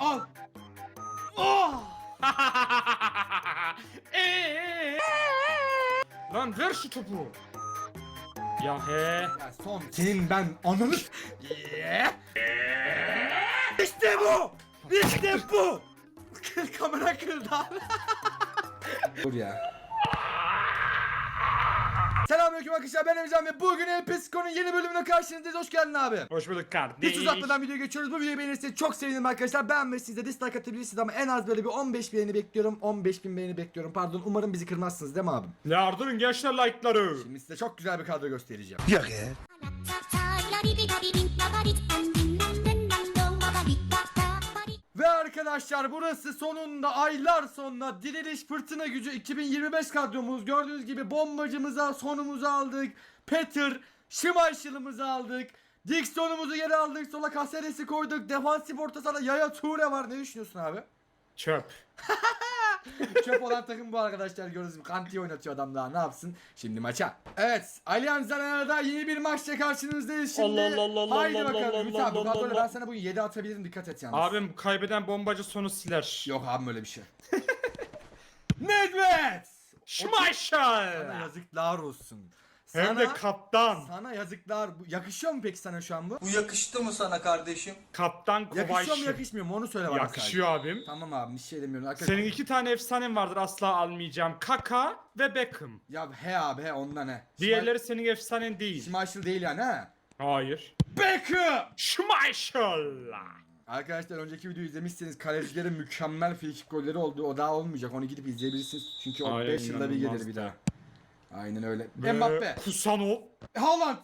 Al. Oh! Eee? Lan ver şu topu. Ya he. Ya son senin ben ananı... İşte bu! İşte bu! Kamera kırıldı abi. Dur ya. Selamünaleyküm arkadaşlar ben Emrecan ve bugün El Pesico'nun yeni bölümüne karşınızdayız. Hoş geldin abi. Hoş bulduk kardeş. Hiç uzatmadan videoya geçiyoruz. Bu videoyu beğenirseniz çok sevinirim arkadaşlar. Ben ve siz de dislike atabilirsiniz ama en az böyle bir 15 beğeni bekliyorum. 15 bin beğeni bekliyorum. Pardon umarım bizi kırmazsınız değil mi abim? Ya durun gençler like'ları. Şimdi size çok güzel bir kadro göstereceğim. Ve arkadaşlar burası sonunda aylar sonra Diriliş Fırtına Gücü 2025 kadromuz. Gördüğünüz gibi bombacımıza sonumuzu aldık. Peter Schmeichel'ımızı aldık. Dixon'umuzu geri aldık. Sola Caceres'i koyduk. Defansif orta sahada Yaya Toure var. Ne düşünüyorsun abi? Çöp. Çöp olan takım bu arkadaşlar gördüğünüz gibi Kanti oynatıyor adam daha ne yapsın? Şimdi maça. Evet Allianz Arena'da yeni bir maçla karşınızdayız şimdi. Allah Allah Allah Haydi Allah bakalım Allah Ümit abi bu Allah kadroyla Allah. ben sana bugün 7 atabilirim dikkat et yalnız. Abim kaybeden bombacı sonu siler. Yok abim öyle bir şey. Nedved! Sana Schmeichel. yazıklar olsun. Hem Sana, de kaptan. sana yazıklar. Bu- Yakışıyor mu peki sana şu an bu? Bu yakıştı mı sana kardeşim? Kaptan Yakışıyor mu yakışmıyor mu onu söyle bana Yakışıyor sadece. abim. Tamam abi bir şey demiyorum. Arkadaşlar, Senin iki tane efsanen vardır asla almayacağım. Kaka ve Beckham. Ya he abi he ondan he. Diğerleri senin efsanen değil. Schmeichel değil yani he. Hayır. Beckham! Schmeichel. Arkadaşlar önceki videoyu izlemişseniz kalecilerin mükemmel frikik golleri oldu. O daha olmayacak. Onu gidip izleyebilirsiniz. Çünkü o Aynen, 5 yılda bir gelir bir inanılmazdı. daha. Aynen öyle. Ve Mbappe. Kusanov. Haaland.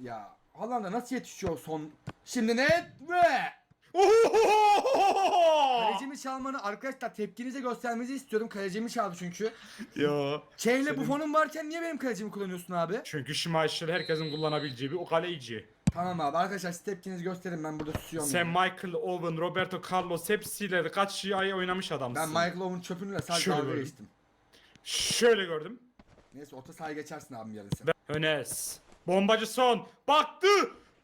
Ya Haaland'a nasıl yetişiyor son? Şimdi ne? Ve Kalecimi çalmanı arkadaşlar tepkinize göstermenizi istiyorum. Kalecimi çaldı çünkü. ya. Çeyle Senin- Buffon'un varken niye benim kalecimi kullanıyorsun abi? Çünkü Schmeichel herkesin kullanabileceği bir o kaleci. Tamam abi arkadaşlar siz tepkinizi gösterin ben burada susuyorum. Sen Michael Owen, Roberto Carlos hepsiyle kaç ay oynamış adamsın. ben Michael Owen çöpünle sadece dalga geçtim. Şöyle gördüm. Neyse orta sahaya geçersin abim yarın sen. Önes. Bombacı son. Baktı.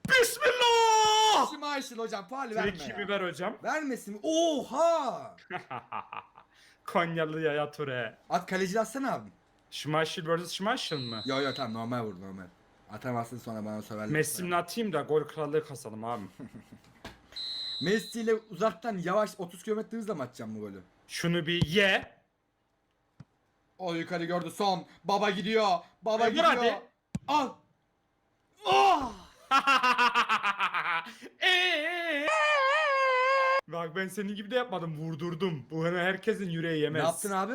Bismillah. Schmeichel hocam faal verme Friki ya. biber hocam. Vermesin mi? Oha! Konyalı Yaya Ture. At kaleci atsana abim. Schmeichel vs Schmeichel mı? Yo yo tamam normal vur normal. Atamazsın sonra bana söverler. Messi'nin atayım da gol krallığı kasalım abi. Messi ile uzaktan yavaş 30 km hızla mı atacağım bu golü? Şunu bir ye. O yukarı gördü son. Baba gidiyor. Baba E, vur gidiyor. hadi. Al. Oh! Eee? Bak ben senin gibi de yapmadım vurdurdum. Bu hemen herkesin yüreği Ne yemez. yaptın abi?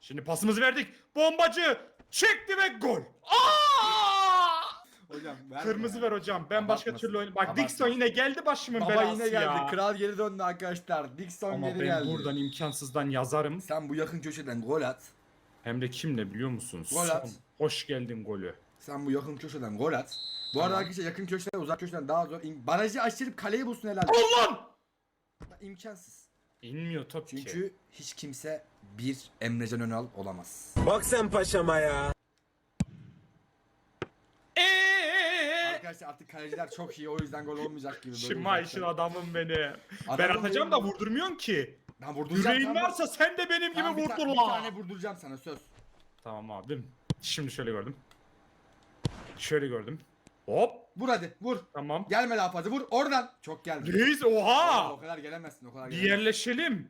Şimdi pasımızı verdik. Bombacı çekti ve gol. Aa! Hocam ver. Kırmızı ver hocam. Ben başka Abartmasın. türlü oyun. Bak Abartmasın. Dixon yine geldi başımın Baba belası yine geldi. ya. Kral geri döndü arkadaşlar. Dixon Ama geri ben geldi. buradan imkansızdan yazarım. Sen bu yakın köşeden gol at. Hem de kimle biliyor musun? Gol Son. at. Hoş geldin golü. Sen bu yakın köşeden gol at. Bu arada arkadaşlar yakın köşeden uzak köşeden daha zor. İm- Barajı aşırıp kaleyi bulsun helal. Ulan! İmkansız. İnmiyor top ki. Çünkü hiç kimse bir Emrecan Önal olamaz. Bak sen paşama ya. Eee! Arkadaşlar artık kaleciler çok iyi o yüzden gol olmayacak gibi. böyle Şimayşın uzaktan. adamım benim. ben Adamım atacağım benim. da vurdurmuyorsun ki. Ben vurduracağım. Yüreğin tamam. varsa sen de benim gibi Tamam, bir, ta- vurdur bir tane vurduracağım sana söz. Tamam abim. Şimdi şöyle gördüm. Şöyle gördüm. Hop. Vur hadi vur. Tamam. Gelme daha fazla vur oradan. Çok geldi. Reis Aa, o oha. kadar gelemezsin o kadar Bir gelemezsin. yerleşelim.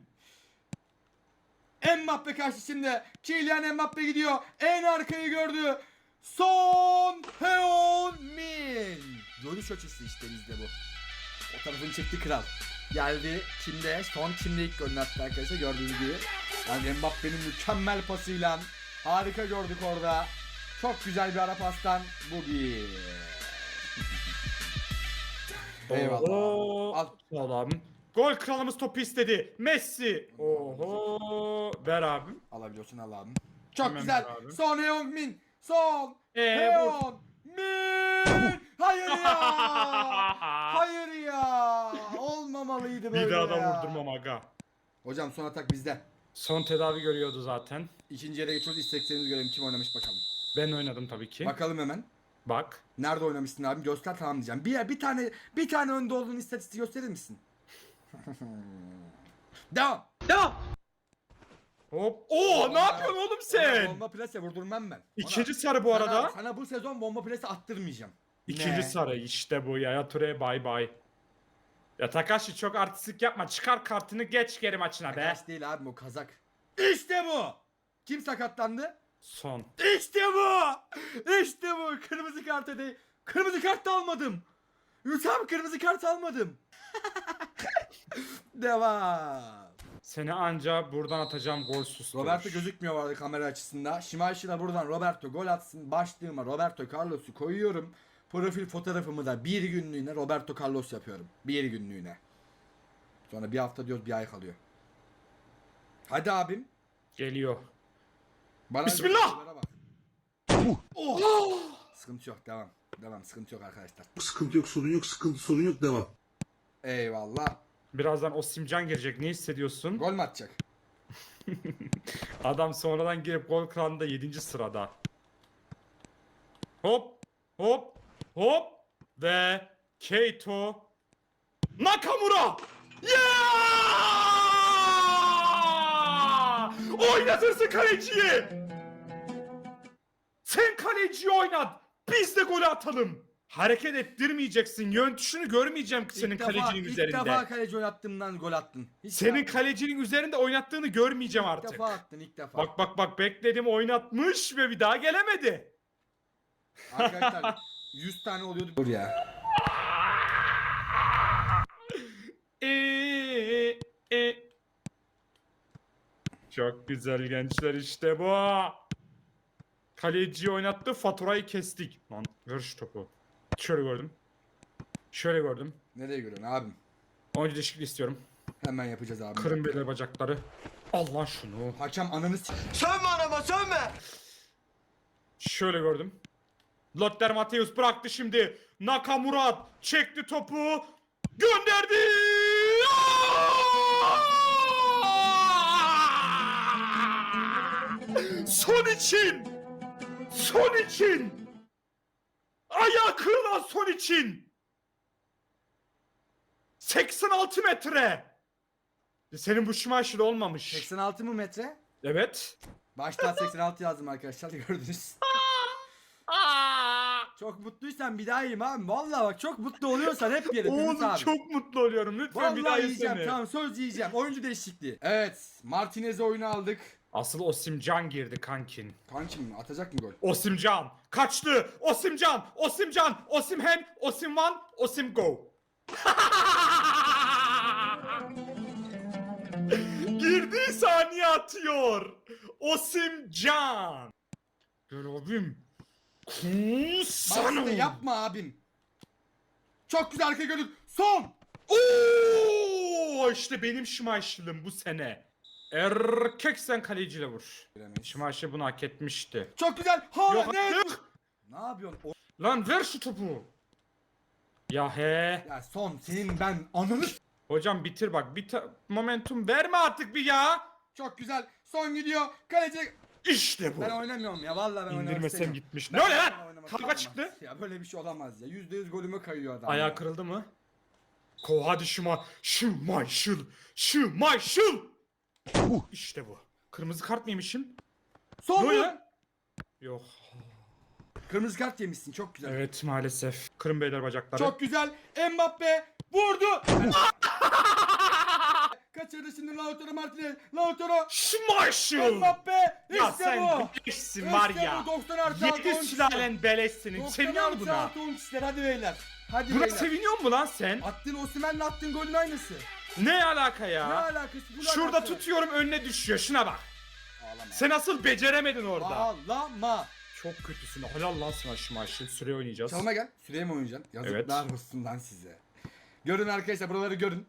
Mbappe karşı şimdi. Kylian Mbappe gidiyor. En arkayı gördü. Son Heung-min. Görüş açısı işte bizde bu. O tarafını çekti kral. Geldi kimde? Son kimde ilk golünü attı arkadaşlar gördüğünüz gibi. Yani Mbappe'nin mükemmel pasıyla harika gördük orada. Çok güzel bir ara pastan bu bir. Eyvallah. Oho. Al. Gol kralımız topu istedi. Messi. Oho. Ver abim. Alabiliyorsun al abim. Çok Hemen güzel. Son Heung-min. Son Ee, Heung-min. Hayır ya. Hayır ya. Olmamalıydı böyle Bir daha da vurdurmam aga. Hocam son atak bizde. Son tedavi görüyordu zaten. İkinci yere geçiyoruz. İsteklerinizi görelim. Kim oynamış bakalım. Ben oynadım tabii ki. Bakalım hemen. Bak. Nerede oynamışsın abim? Göster tamam diyeceğim. Bir, bir tane bir tane önde olduğun istatistiği gösterir misin? Devam. Hop. Oo ne yapıyorsun oğlum sen? Bomba plase vurdurmam ben. Ona- İkinci sarı bu Sana- arada. Sana, bu sezon bomba plase attırmayacağım. İkinci Ne? sarı işte bu ya. Yature bay bay. Ya Takashi çok artistik yapma. Çıkar kartını geç geri maçına be. Takas değil abi o kazak. İşte bu. Kim sakatlandı? Son. İşte bu. İşte bu. Kırmızı kart değil. Kırmızı kart da almadım. Tam kırmızı kart almadım. Devam. Seni anca buradan atacağım gol susturur. Roberto gözükmüyor vardı kamera açısında. Şimanski'yle buradan Roberto gol atsın. Başlığıma Roberto Carlos'u koyuyorum. Profil fotoğrafımı da bir günlüğüne Roberto Carlos yapıyorum. Bir günlüğüne. Sonra bir hafta diyoruz bir ay kalıyor. Hadi abim. Geliyor. Bana Bismillah! Oh! Sıkıntı yok devam. Devam sıkıntı yok arkadaşlar. Sıkıntı yok, sorun yok, sıkıntı sorun yok, devam. Eyvallah. Birazdan o simcan girecek. Ne hissediyorsun? Gol mü atacak? Adam sonradan girip gol kralında 7. sırada. Hop hop hop ve Keito Nakamura. Yeah! Oynatırsın kaleciyi. Sen kaleciyi oynat. Biz de golü atalım. Hareket ettirmeyeceksin. Yön tuşunu görmeyeceğim ki senin İlk defa- kalecinin ilk üzerinde. defa kaleci oynattığımdan gol attın. Hiç Senin yapma. kalecinin üzerinde oynattığını görmeyeceğim İlk artık. defa attın ilk defa. Bak bak bak bekledim oynatmış ve bir daha gelemedi. Arkadaşlar 100 tane oluyordu. Dur ya. Ee, e. Çok güzel gençler işte bu. Kaleciyi oynattı faturayı kestik. Lan ver şu topu. Şöyle gördüm. Şöyle gördüm. Nereye görüyorsun abim? Oyuncu değişikliği istiyorum. Hemen yapacağız abi. Kırın beyler bacakları. Allah şunu. Hakem ananı s- Sövme anama sövme. Şöyle gördüm. Lothar Matthäus bıraktı şimdi. Nakamura çekti topu. Gönderdi. Son için. Son için. Ayağı kırılan son için. 86 metre. Senin bu şımaşlı olmamış. 86 mı metre? Evet. Başta 86 yazdım arkadaşlar gördünüz. Çok mutluysan bir daha yiyeyim abi. Vallahi bak çok mutlu oluyorsan hep yerim. Oğlum abi. çok mutlu oluyorum. Lütfen bir daha Vallahi yiyeceğim yesene. tamam söz yiyeceğim. Oyuncu değişikliği. Evet Martinez'i oyuna aldık. Asıl Osimcan girdi kankin. Kankim atacak mı gol? Osimcan kaçtı. Osimcan, Osimcan, Osimhen, Osimvan, Osimgo. Girdiği saniye atıyor. Osimcan. Gel abim. Bastı yapma abim. Çok güzel arka gördük. Son. Oo, işte benim Schmeichel'ım bu sene. Erkek sen kaleciyle vur. Bilemeyiz. Bunu hak etmişti. Çok güzel. Ha Yok ne? artık. Ne yapıyorsun? O- Lan ver şu topu. Ya he. Ya son senin ben ananı s- Hocam bitir bak. Bir ta- momentum verme artık bir ya. Çok güzel. Son gidiyor. Kaleci. İşte bu. Ben oynamıyorum ya. Vallahi ben oynamak İndirmesem istemiyorum. gitmiş. Ben Ne öyle ben lan? oynamak Kavga istemem. çıktı. Ya böyle bir şey olamaz ya. %100 golüme kayıyor adam. Ayağı ya. kırıldı mı? Ko hadi şuma. Schmeichel. İşte bu. Kırmızı kart mı yemişim? Son Ne mu? ya? Yok. Kırmızı kart yemişsin. Çok güzel. Evet maalesef. Kırın beyler bacakları. Çok güzel. Mbappe vurdu. Kaçırdı şimdi Lautaro Martinez. Lautaro Schmeichel. Mbappe Ya işte sen bu. beleşsin var İşte ya. bu 90 artı 6 Yedi sülalen beleşsinin. Seviniyor musun buna? 10 kişiler hadi beyler. Hadi Buna beyler. seviniyor musun lan sen? Attığın Osimhen'le attığın golün aynısı. Ne alaka Ne ya? alakası? Bu Şurada alakası? tutuyorum önüne düşüyor. Şuna bak. Ağlama. Sen asıl beceremedin orada. Ağlama. Çok kötüsün. Helal lan sana Schmeichel. Süre oynayacağız. Çalma gel. Süreye mi oynayacaksın? Yazıklar olsun lan size. Görün arkadaşlar buraları görün.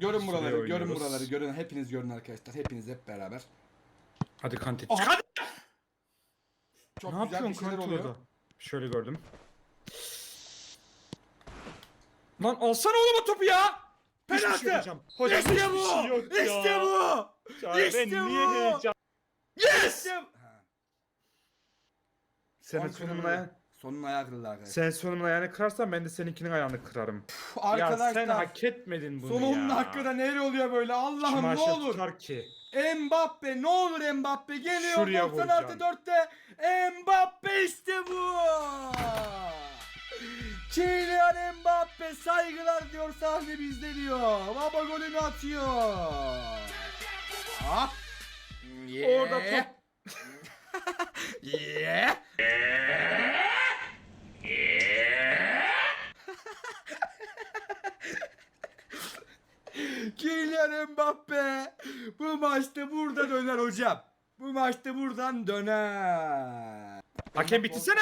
Görün Süreye buraları, görün oynuyoruz. buraları, görün. Hepiniz görün arkadaşlar. Hepiniz hep beraber. Hadi Kante. Çık hadi. Çok ne güzel bir şeyler oluyor. orada? Şöyle gördüm. Lan alsana oğlum o topu ya. Hiçbir şey Penaltı. yapacağım. Hocam işte hiçbir bu. şey yok ya. işte bu. Ya İşte ben bu. niye heyecan? Yes! İşte bu. Ha. Sene Son sonuna ayağı kırıldı arkadaşlar. Sen sonumun ayağını kırarsan ben de seninkinin ayağını kırarım. Puh, Ya arkadaşlar. sen hak etmedin bunu Sonunun ya. hakkında neler oluyor böyle Allah'ım ne aşağı olur. tutar ki? Mbappe ne olur Mbappe geliyor Şuraya 90 artı vuracağım. 4'te Mbappe işte bu. Kylian Mbappe saygılar diyor sahne bizde diyor. Baba golünü atıyor. Hop. Yeah. Orada top. yeah. Kylian Mbappe bu maçta burada döner hocam. Bu maçta buradan döner. Hakem bitirsene.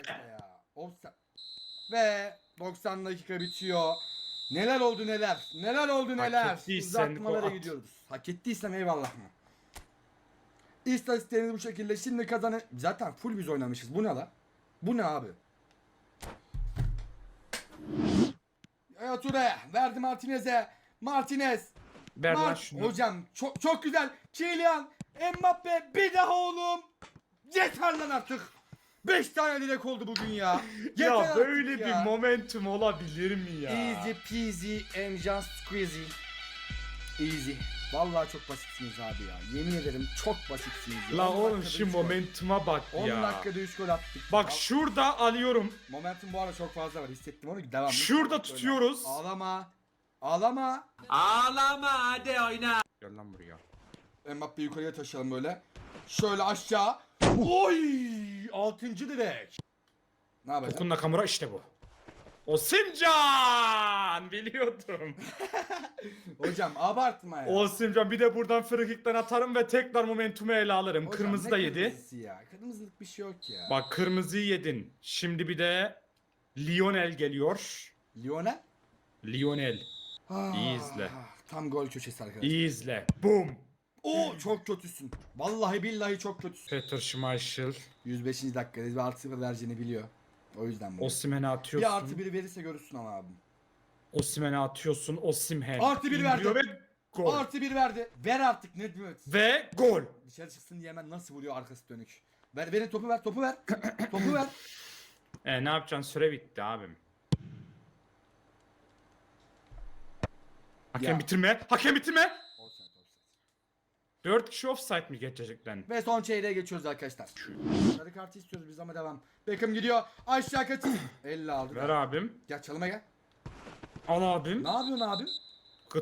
Offside. Ve 90 dakika bitiyor. Neler oldu neler? Neler oldu neler? Uzatmalara at. gidiyoruz. Hak ettiysem eyvallah mı? İstatistikleriniz bu şekilde. Şimdi kazanı... Zaten full biz oynamışız. Bu ne la? Bu ne abi? Ya Ture verdi Martinez'e. Martinez. Ver lan Mart- şunu. Hocam çok çok güzel. Kylian Mbappe bir daha oğlum. Yeter lan artık. 5 tane direk oldu bugün ya. Yeter Ya artık böyle ya. bir momentum olabilir mi ya? Easy peasy and just squeezy. Easy. Vallahi çok basitsiniz abi ya. Yemin ederim çok basitsiniz ya. La 10 oğlum şu momentuma bak 10 ya. dakikada 3 gol attık. Bak Al- şurada alıyorum. Momentum bu arada çok fazla var. Hissettim onu. Devam. Şurada Lütfen tutuyoruz. böyle. Ağlama. Ağlama. Gel lan buraya. Mbappe yukarıya taşıyalım böyle. Şöyle aşağı. Oy! Altıncı direk. Ne yapacağız? Okun Nakamura işte bu. Osimcan! Biliyordum. Hocam abartma ya. Osimcan bir de buradan frikikten atarım ve tekrar momentumu ele alırım. Hocam, Kırmızı ne da yedi. kırmızısı ya. Kırmızılık bir şey yok ya. Bak kırmızıyı yedin. Şimdi bir de Lionel geliyor. Lionel. Lionel. Ah, İyi izle. Tam gol köşesi arkadaşlar. İyi izle. Boom. Oo çok kötüsün. Vallahi billahi çok kötüsün. Peter Schmeichel. 105. dakikada bir artı bir vereceğini biliyor. O yüzden bu. Osimhen'e Bir atıyorsun. artı biri verirse görürsün ama abim. Osimhen'e atıyorsun. Osimhen. Artı bir verdi. indiriyor Ve gol. Artı bir verdi. Ver artık Nedmet. Ve gol. Dışarı çıksın diye hemen nasıl vuruyor arkası dönük. Ver verin topu ver topu ver. topu ver. E ne yapacaksın? Süre bitti abim. Hakem Ya. bitirme. Hakem bitirme. Offside, offside. 4 kişi offside mi gerçekten? Ve son çeyreğe geçiyoruz arkadaşlar. Sarı kartı istiyoruz biz ama devam. Beckham gidiyor. Aşağı kaçın. 50 aldı. Ver abim. Gel çalıma gel. Al abim. Ne yapıyorsun abim?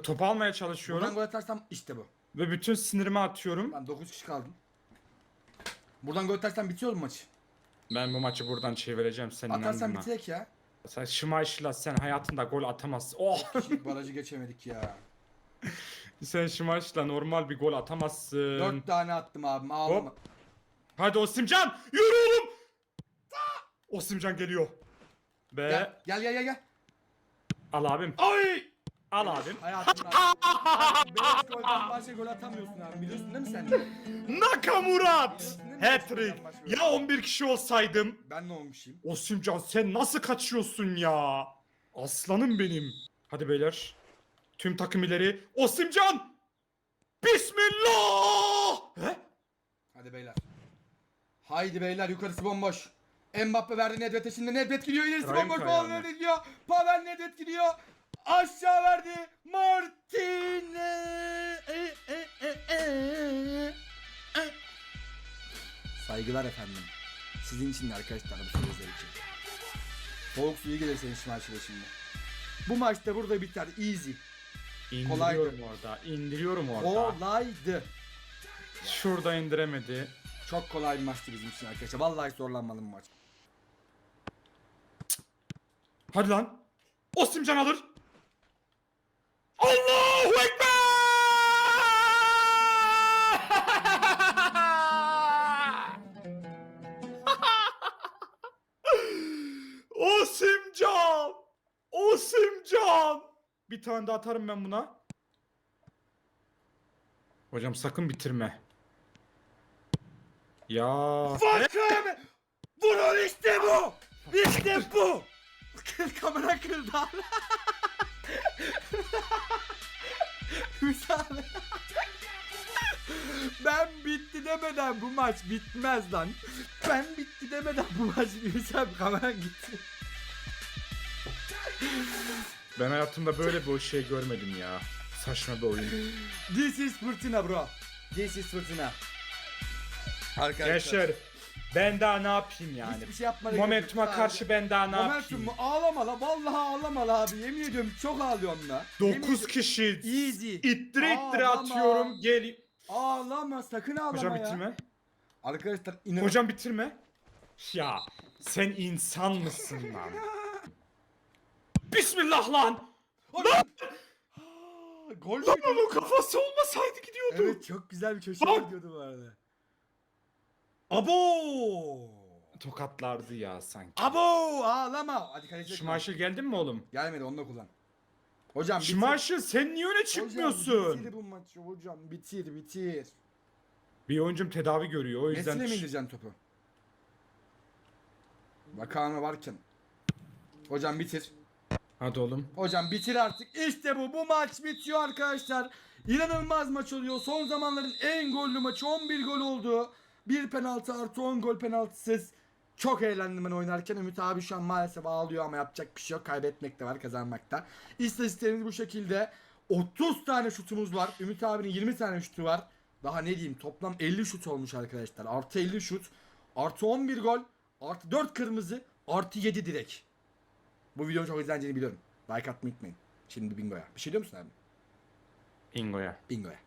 Topu almaya Buradan çalışıyorum. gol atarsam işte bu. Ve bütün sinirimi atıyorum. Ben 9 kişi kaldım. Buradan gol atarsam bitiyor mu maç? Ben bu maçı buradan çevireceğim senin Atarsan önüne. bitirek ya. Sen Schmeichel'la sen hayatında gol atamazsın. Oh! Barajı geçemedik ya. Sen Schmeichel'la normal bir gol atamazsın. 4 tane attım abim ağlama. Hop. Hadi Osimcan! Yürü oğlum! Osimcan geliyor. Ve Gel gel gel gel. gel. al abim. Ay! Al abim. Hayatımda. 5 golden başka gol atamıyorsun abi biliyorsun değil mi sen? Nakamurat! Hat-trick. Ya 11 kişi olsaydım. Ben ne olmuşum? Osimcan sen nasıl kaçıyorsun ya? Aslanım benim. Hadi beyler. Tüm takım ileri. Osimcan! Bismillah! He? Hadi beyler. Haydi beyler yukarısı bomboş. Mbappe verdi Nedved'e şimdi Nedved gidiyor ilerisi Rahim bomboş. Pavel Nedved gidiyor. Pavel Nedved gidiyor. Aşağı verdi. Martinez. Saygılar efendim. Sizin için de arkadaşlar bu sözler için. Soğuk suyu gelir senin şimdi. Bu maçta burada biter. Easy. İndiriyorum orada. İndiriyorum orada. Kolaydı. Şurada indiremedi. Çok kolay bir maçtı bizim için arkadaşlar. Vallahi zorlanmadım bu maç. Hadi lan. Osimcan alır. Bir tane daha atarım ben buna. Hocam sakın bitirme. Ya. Bakın! Bunun işte bu! İşte bu! Kamera kırıldı abi. Müsaade. ben bitti demeden bu maç bitmez lan. Ben bitti 2 demeden bu maç Ümit abi kameran gitti. Ben hayatımda böyle bir şey görmedim ya. Saçma bir oyun. This is fırtına bro. This is fırtına. Arkadaşlar. Gençler ben daha ne yapayım yani? Hiçbir şey yapmana Momentuma gerek yok. karşı ben daha ne Momentum yapayım? mu? Ağlama la. Vallahi ağlama la abi. Yemin ediyorum çok ağlıyorum la. Yemin 9 ediyorum. kişi Easy. ittire ittire Ağlama. atıyorum. Gel. Ağlama sakın ağlama Hocam ya. bitirme. Arkadaşlar inanın. Hocam bitirme. Ya sen insan mısın lan? Bismillah lan. Aa, Gol Lan müydü? onun kafası olmasaydı gidiyordu. Evet çok güzel bir köşe Lan. gidiyordu bu arada. Abo! Tokatlardı ya sanki. Abo! Ağlama. Hadi kaleci. Şmaşıl geldin mi oğlum? Gelmedi onu da kullan. Hocam bitir. Sen niye öne Hocam çıkmıyorsun? bitir bu maçı hocam. Bitir bitir. Bir oyuncum tedavi görüyor o yüzden. Messi'ne mi indireceksin topu? Bakanı varken. Hocam bitir. Hadi oğlum. Hocam bitir artık. İşte bu. Bu maç bitiyor arkadaşlar. İnanılmaz maç oluyor. Son zamanların en gollü maçı 11 gol oldu. Bir penaltı artı 10 gol penaltısız. Çok eğlendim ben oynarken. Ümit abi şu an maalesef ağlıyor ama yapacak bir şey yok. Kaybetmek de var kazanmakta. İstatistiklerimiz bu şekilde. 30 tane şutumuz var. Ümit abinin 20 tane şutu var. Daha ne diyeyim toplam 50 şut olmuş arkadaşlar. Artı 50 şut. Artı 11 gol. Artı 4 kırmızı. Artı 7 direk. Bu videonun çok izleneceğini biliyorum. Like atmayı unutmayın. Şimdi bingoya. Bir şey diyor musun abi? Ingo'ya. Bingoya.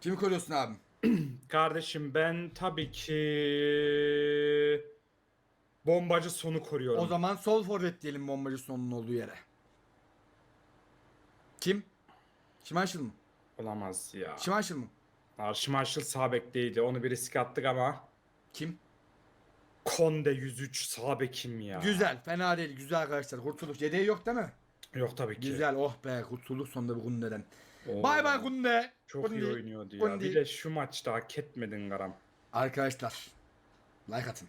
Kimi koruyorsun abim? Kardeşim ben tabii ki bombacı sonu koruyorum. O zaman sol forvet diyelim bombacı sonunun olduğu yere. Kim? Şimanşıl mı? Olamaz ya. Şimanşıl mı? Arşimarşıl sağ bekteydi. Onu bir risk attık ama Kim? Konde 103 sağ bekim ya. Güzel. Fena değil. Güzel arkadaşlar. Kurtuluş. Yedeği yok değil mi? Yok tabii ki. Güzel. Oh be. Kurtulduk sonunda bu Gunde'den. Oo, Bay bay Gunde. Çok iyi Gundi. oynuyordu ya. Gundi. Bir de şu maçta hak etmedin Garam. Arkadaşlar. Like atın.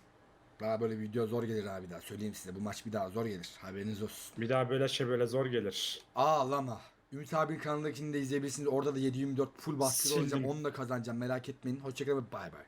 Daha böyle video zor gelir abi daha. Söyleyeyim size. Bu maç bir daha zor gelir. Haberiniz olsun. Bir daha böyle şey böyle zor gelir. Ağlama. Ümit abi kanalındakini de izleyebilirsiniz. Orada da 724 full baskı olacağım. Onu da kazanacağım. Merak etmeyin. Hoşçakalın. Bay bay.